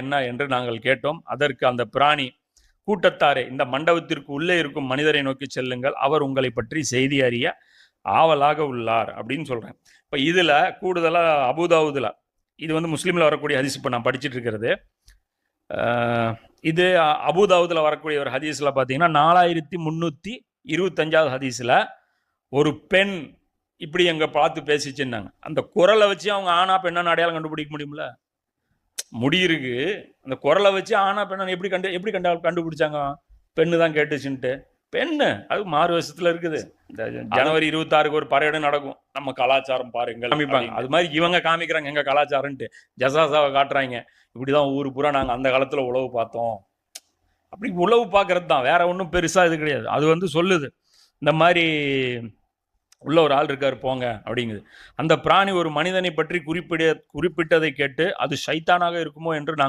என்ன என்று நாங்கள் கேட்டோம். அதற்கு அந்த பிராணி கூட்டத்தாரே இந்த மண்டபத்திற்கு உள்ளே இருக்கும் மனிதரை நோக்கி செல்லுங்கள். அவர் உங்களை பற்றி செய்தி அறிய ஆவலாக உள்ளார் அப்படின்னு சொல்றேன். இப்போ இதுல கூடுதலா அபுதாவுதில் இது வந்து முஸ்லீம்ல வரக்கூடிய ஹதீஸ் இப்போ நான் படிச்சிட்டு இருக்கிறது. இது அபுதாவுதில் வரக்கூடிய ஒரு ஹதீஸ்ல பார்த்தீங்கன்னா நாலாயிரத்தி முந்நூற்றி இருபத்தஞ்சாவது ஹதீஸில் ஒரு பெண் இப்படி எங்கே பார்த்து பேசிச்சுன்னாங்க. அந்த குரலை வச்சு அவங்க ஆனா பெண்ணான்னு அடையாளம் கண்டுபிடிக்க முடியும்ல? முடி இருக்கு அந்த குரலை வச்சு ஆனா பெண்ணா எப்படி கண்டு எப்படி கண்டா கண்டுபிடிச்சாங்க? பெண்ணு தான் கேட்டுச்சுன்ட்டு. பெண்ணு அது மாறு வருஷத்துல இருக்குது. இந்த ஜனவரி இருபத்தாறுக்கு ஒரு பரேடு நடக்கும். நம்ம கலாச்சாரம் பாருங்கள் காமிப்பாங்க. அது மாதிரி இவங்க காமிக்கிறாங்க எங்க கலாச்சாரம்ட்டு ஜசாசாவை காட்டுறாங்க. இப்படிதான் ஊர் பூரா நாங்க அந்த காலத்துல உழவு பார்த்தோம். அப்படி உழவு பார்க்கறது தான் வேற ஒன்றும் பெருசா இது கிடையாது. அது வந்து சொல்லுது. இந்த மாதிரி உள்ள ஒரு ஆள் இருக்காரு போங்க அப்படிங்குது. அந்த பிராணி ஒரு மனிதனை பற்றி குறிப்பிட குறிப்பிட்டதை கேட்டு அது சைத்தானாக இருக்குமோ என்று நாங்கள்